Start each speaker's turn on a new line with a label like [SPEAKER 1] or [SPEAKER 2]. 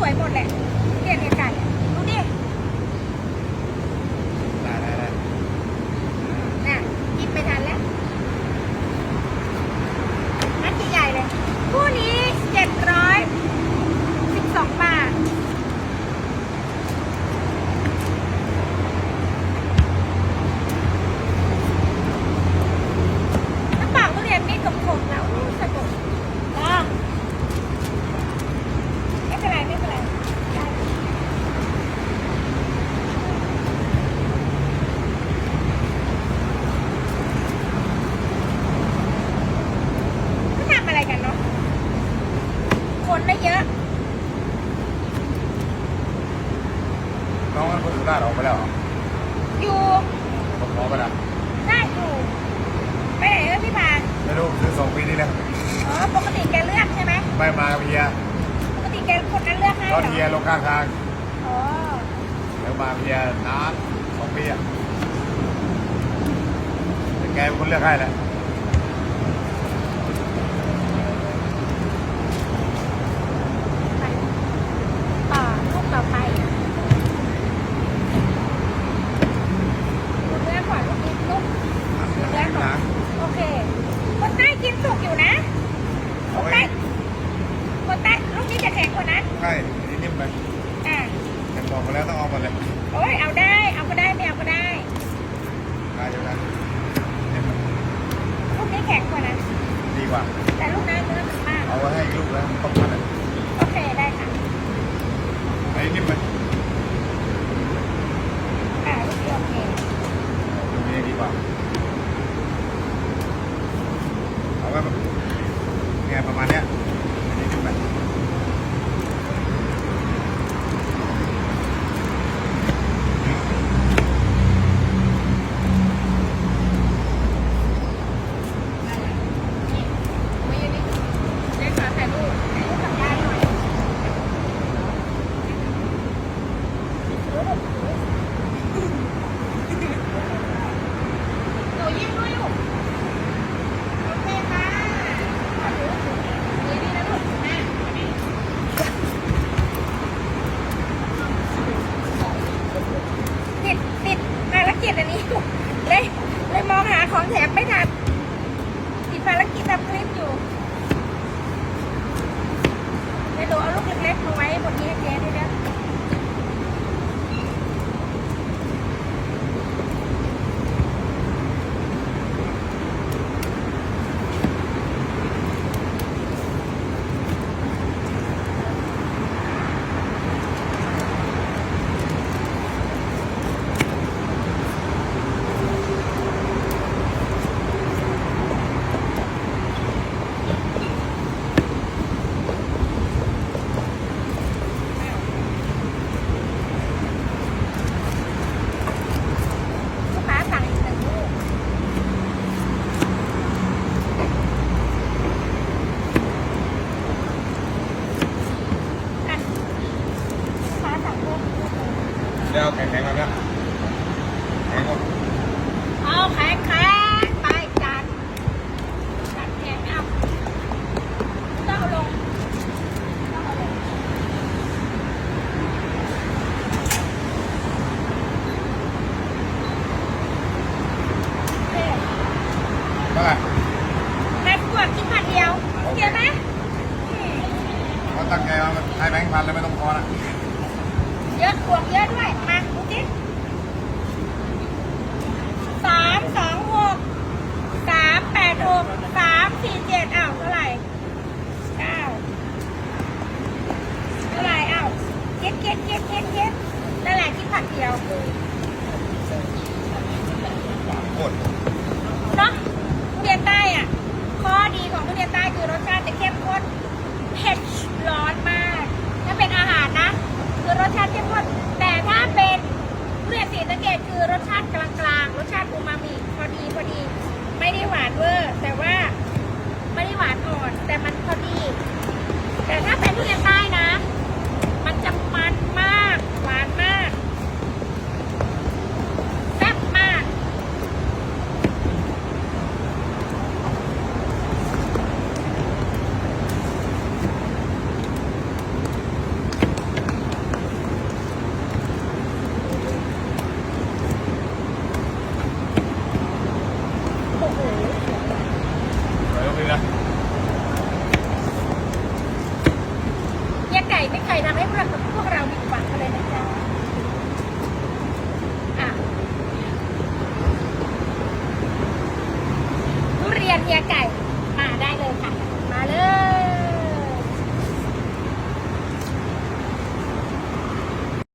[SPEAKER 1] สวยหมดแหละเปลี่ยนเหตุการณ์ดิ
[SPEAKER 2] ได้ได้ได้
[SPEAKER 1] น่ะกินไปทันแล้วนัดใหญ่ๆเลย คู่นี้เจ็ดร้อยสิบสองบาท น้ำเปล่าทุเรียนมีขมๆแล้วอู้สนุกนะไม่เป็นไรไม่เป็นไรได้เขาทำอะไรกันเนาะ คนได้เยอะ
[SPEAKER 2] น้องมันคนสุราษฎร์ออกไปแล้วเหรอ
[SPEAKER 1] อยู่
[SPEAKER 2] ผมขอไปละ
[SPEAKER 1] ได้อยู่ไปไหนเออพี่พาน
[SPEAKER 2] ไม่รู้ซื้อสองปีนี้แล้ว
[SPEAKER 1] อ๋อปกติแกเลือกใช่ไหม
[SPEAKER 2] ไม่มากับเฮีย
[SPEAKER 1] ปกติแกคนนั้นเลือกให้
[SPEAKER 2] ร
[SPEAKER 1] เหร
[SPEAKER 2] ถเฮีย
[SPEAKER 1] อ
[SPEAKER 2] ลงข้างทาง
[SPEAKER 1] อ๋อ
[SPEAKER 2] แล้วมากับเฮียนานสองปีอะแต่แกเป็นคนเลือกให้แหละ
[SPEAKER 1] ไปต่อลูกต่อไปดูเนื้อก่อนลูกนี้ลูกดูเนื้อก่อนโอเค คนใต้กินสุกอยู่นะค
[SPEAKER 2] เอา
[SPEAKER 1] น
[SPEAKER 2] ไว้
[SPEAKER 1] ใต้คนใต้ลูกนี้จะแข็งกว่านั้น
[SPEAKER 2] ใช่อันนี้นิ่มไป
[SPEAKER 1] อ่า
[SPEAKER 2] แต่บอกมาแล้วต้องเอาหมดเลย
[SPEAKER 1] โอ้ย เอาได้ เอาก็ได้ ไม่เอาก็ได้
[SPEAKER 2] ได้เดียวกันนิ่ม
[SPEAKER 1] ลูกนี้แข็งกว่านั้น
[SPEAKER 2] ดีกว่า
[SPEAKER 1] แต่ลูกนั้นเนื้อมันมาก
[SPEAKER 2] เอาไว้ให้ลูกแล้วต้องมันเลย
[SPEAKER 1] โอเค ได้ค่ะ
[SPEAKER 2] อันนี้นิ่มไป
[SPEAKER 1] อ่าลูกนี้โอเค
[SPEAKER 2] ดูนี่ดีกว่า เอาไว้แบบเนี่ยประมาณเนี้ยอันนี้นิ่มไป
[SPEAKER 1] ไม่ยืนนี่เล่นขาถ่ายรูปถ่ายรูปกับยายหน่อยหนูยิ้มด้วยลูกโอเคค่ะขอบคุณนี่นี่นะลูกแม่ติดติดภารกิจอันนี้อยู่เลยเลยมองหาของแถมไม่ทัน ติดภารกิจทำคลิปอยู่เดี๋ยวหนูเอาลูกเล็กๆมาไว้บนนี้ให้เจ๊ด้วยนะลูกค้าสั่งอีกหนึ่งลูกอะลูกค้าสั่งเพิ่มอีกลูกหนึ่ง
[SPEAKER 2] เดี๋ยวเอาแข็งๆก่อนนะแข็งก่อน
[SPEAKER 1] เอาแข็งแข็งไปจัดจัดแข็งเอาต้องเอาลงต้องเอาลงโอเค
[SPEAKER 2] เท่าไหร่
[SPEAKER 1] แม่ขวดกินผัดเดียวโอเคไหมอืม
[SPEAKER 2] เขาตั้งใจว่าให้แบงค์พันแล้วไม่ต้องพอนะ
[SPEAKER 1] เยอะขวดเยอะด้วย มาดูสิสามสองหกสามแปดหกสามสี่เจ็ดอ้าวเท่าไหร่เก้าเท่าไหร่อ้าวเก็ดเก็ดเก็ดเก็ดเก็ดนั่นแหละกินผัดเดียว
[SPEAKER 2] หวานโคตร
[SPEAKER 1] เนาะทุเรียนใต้อะ ข้อดีของทุเรียนใต้คือรสชาติจะเข้มข้นเผ็ดร้อนมาก ถ้าเป็นอาหารนะ คือรสชาติเข้มข้นแต่ถ้าเป็นทุ คือรสชาติกลางๆ รสชาติอูมามิพอดีพอดี ไม่ได้หวานเวอร์ ทำให้พวกเราพวกเราผิดวังกันเลยนะจ๊ะอะทุเรียนเฮียไก่มาได้เลยค่ะ มาเลย